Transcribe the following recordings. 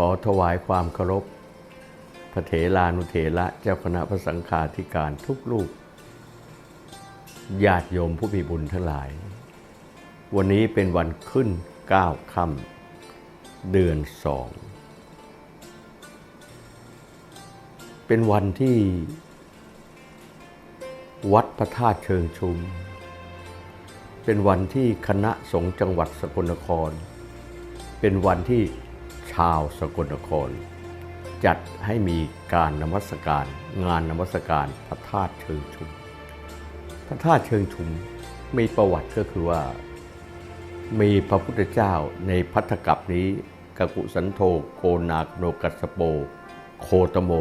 ขอถวายความเคารพพระเถรานุเถระเจ้าคณะพระสังฆาธิการทุกลูกญาติโยมผู้มีบุญทั้งหลาย วันนี้เป็นวันขึ้นเก้าค่ำเดือนสอง เป็นวันที่ วัดพระธาตุเชิงชุม เป็นวันที่คณะสงฆ์จังหวัดสกลนคร เป็นวันที่ ชาวสกลนคร จัดให้มีการนมัสการ งานนมัสการพระธาตุเชิงชุม พระธาตุเชิงชุมมีประวัติก็คือว่า มีพระพุทธเจ้าในพัทธกัปนี้กกุสันโธโกนาโนกัสสโป โคตโม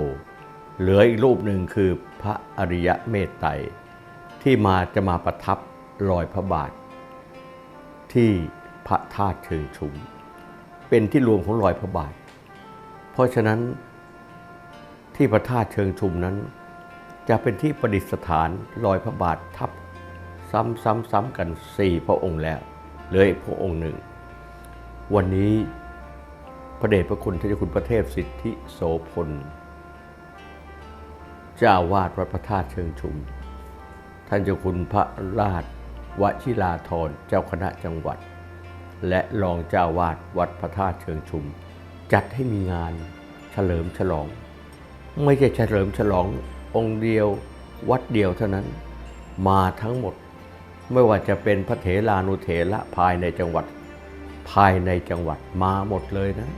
เหลืออีกรูปหนึ่งคือพระอริยะเมตไตรที่มาจะมาประทับรอยพระบาท ที่พระธาตุเชิงชุม เป็นที่รวมของรอยพระบาท เพราะฉะนั้นที่พระธาตุเชิงชุมนั้น จะเป็นที่ประดิษฐานรอยพระบาททับซ้ำๆๆกันสี่พระองค์แล้วเหลืออีกพระองค์หนึ่ง วันนี้พระเดชพระคุณท่านเจ้าคุณพระเทพสิทธิโสพลเจ้าวาดวัดพระธาตุเชิงชุม ท่านเจ้าคุณพระราชวชิราธรเจ้าคณะจังหวัด และรองเจ้าวาดวัดพระธาตุเชิงชุม จัดให้มีงานเฉลิมฉลอง ไม่ใช่เฉลิมฉลององค์เดียววัดเดียวเท่านั้นมาทั้งหมด ไม่ว่าจะเป็นพระเถรานุเถระภายในจังหวัด ภายในจังหวัดมาหมดเลยนะ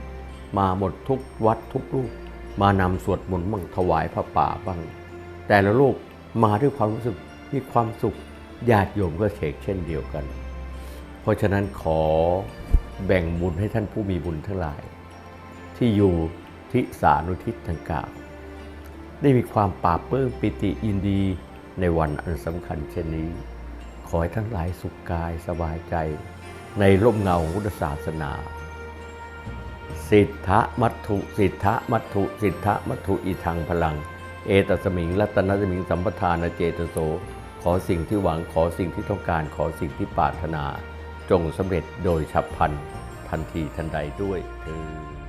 มาหมดทุกวัดทุกรูปมานำสวดมนต์บ้างถวายพระป่าบ้างแต่ละลูกมาด้วยความรู้สึกมีความสุขญาติโยมก็เชกเช่นเดียวกัน เพราะฉะนั้นขอแบ่งบุญให้ท่านผู้มีบุญทั้งหลาย ที่อยู่ทิสานุทิศทั้งก้าได้มีความปราบปลื้มปิติยินดีในวันอันสำคัญเช่นนี้ ขอให้ทั้งหลายสุขกายสบายใจ ในร่มเงาพุทธศาสนา สิทธะมัตถุสิทธะมัตถุสิทธะมัตถุอีทางพลัง เอตสมิงรัตนสมิงสัมปทานเจตโส ขอสิ่งที่หวังขอสิ่งที่ต้องการขอสิ่งที่ปรารถนา จงสำเร็จโดยฉับพลันทันทีทันใดด้วยเธอ